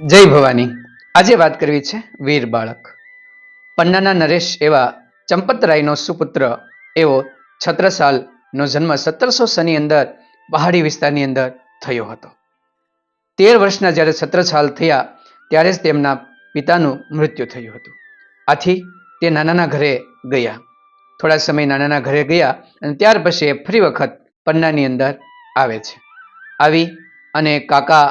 જય ભવાની. આજે વાત કરવી છે વીર બાળક. પન્નાના નરેશ એવા ચંપતરાયનો સુપુત્ર, એવો છત્રસાલનો જન્મ સત્તરસો સની અંદર પહાડી વિસ્તારની અંદર થયો હતો. તેર વર્ષના જ્યારે છત્રસાલ થયા, ત્યારે જ તેમના પિતાનું મૃત્યુ થયું હતું. આથી તે નાનાના ઘરે ગયા. થોડા સમય નાનાના ઘરે ગયા અને ત્યાર પછી એ ફરી વખત પન્નાની અંદર આવે છે. આવી અને કાકા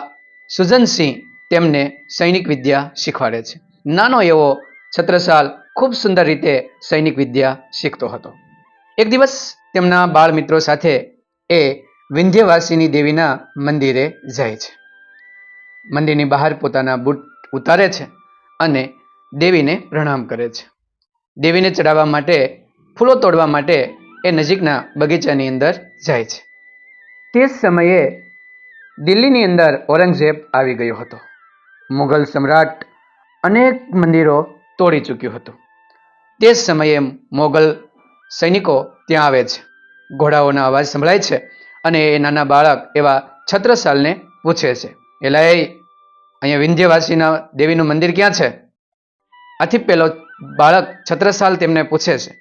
સુજનસિંહ તેમને સૈનિક વિદ્યા શીખવાડે છે. નાનો એવો છત્રસાલ ખૂબ સુંદર રીતે સૈનિક વિદ્યા શીખતો હતો. એક દિવસ તેમના બાળ મિત્રો સાથે એ વિંધ્યવાસીની દેવીના મંદિરે જાય છે. મંદિરની બહાર પોતાના બૂટ ઉતારે છે અને દેવીને પ્રણામ કરે છે. દેવીને ચડાવવા માટે, ફૂલો તોડવા માટે એ નજીકના બગીચાની અંદર જાય છે. તે સમયે દિલ્હીની અંદર ઔરંગઝેબ આવી ગયો હતો. મુઘલ સમ્રાટ અનેક મંદિરો તોડી ચૂક્યું હતું. તે સમયે મોગલ સૈનિકો ત્યાં આવે છે. ઘોડાઓના અવાજ સંભળાય છે અને એ નાના બાળક એવા છત્રસાલને પૂછે છે. એલા એ અહીંયા વિંધ્યવાસીના દેવીનું મંદિર ક્યાં છે? આથી પેલો બાળક છત્રસાલ તેમને પૂછે છે.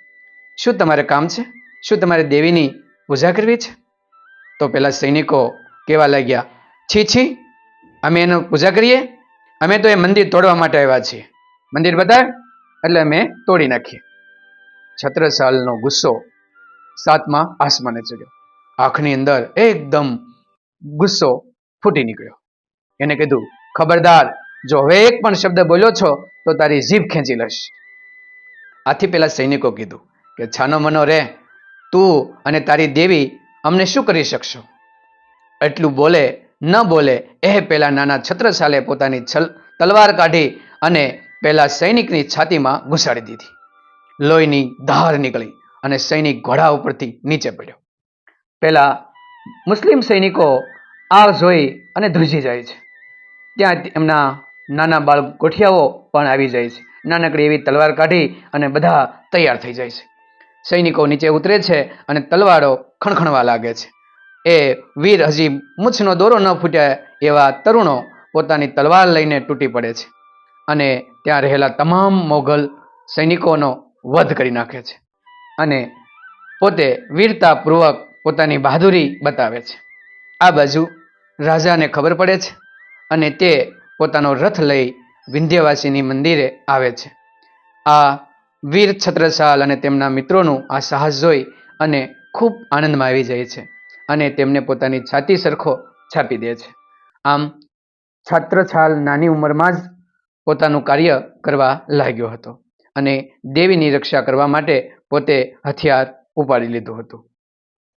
શું તમારે કામ છે? શું તમારે દેવીની પૂજા કરવી છે? તો પેલા સૈનિકો કહેવા લાગ્યા, છી છી, અમે એનો પૂજા કરીએ. અમે તો એ મંદિર તોડવા માટે આવ્યા છીએ. મંદિર બતાવ એટલે અમે તોડી નાખીએ. છત્રસાલનો ગુસ્સો સાતમા આસમાને ચડ્યો. આંખની અંદર એકદમ ગુસ્સો ફૂટી નીકળ્યો. એને કીધું, ખબરદાર, જો હવે એક પણ શબ્દ બોલ્યો છો, તો તારી જીભ ખેંચી લઈશ. આથી પેલા સૈનિકો કીધું કે, છાનો મનો રે, તું અને તારી દેવી અમને શું કરી શકશો? એટલું બોલે ન બોલે, એ પેલા નાના છત્રસાલે પોતાની છલ, તલવાર કાઢી અને પેલા સૈનિકની છાતીમાં ઘુસાડી દીધી. લોહીની ધાર નીકળી અને સૈનિક ઘોડા ઉપરથી નીચે પડ્યો. પેલા મુસ્લિમ સૈનિકો આ જોઈ અને ધ્રુજી જાય છે. ત્યાં એમના નાના બાળ ગોઠિયાઓ પણ આવી જાય છે. નાનકડી એવી તલવાર કાઢી અને બધા તૈયાર થઈ જાય છે. સૈનિકો નીચે ઉતરે છે અને તલવારો ખણખણવા લાગે છે. એ વીર હજી મૂછનો દોરો ન ફૂટ્યા એવા તરુણો પોતાની તલવાર લઈને તૂટી પડે છે અને ત્યાં રહેલા તમામ મોગલ સૈનિકોનો વધ કરી નાખે છે અને પોતે વીરતાપૂર્વક પોતાની બહાદુરી બતાવે છે. આ બાજુ રાજાને ખબર પડે છે અને તે પોતાનો રથ લઈ વિંધ્યવાસીની મંદિરે આવે છે. આ વીર છત્રસાલ અને તેમના મિત્રોનું આ સાહસ જોઈ અને ખૂબ આનંદમાં આવી જાય છે. અને તેમને પોતાની છાતી સરખો છાપી દે છે. આમ છાત્રછાલ નાની ઉંમરમાં જ પોતાનું કાર્ય કરવા લાગ્યો હતો અને દેવીની રક્ષા કરવા માટે પોતે હથિયાર ઉપાડી લીધું હતું.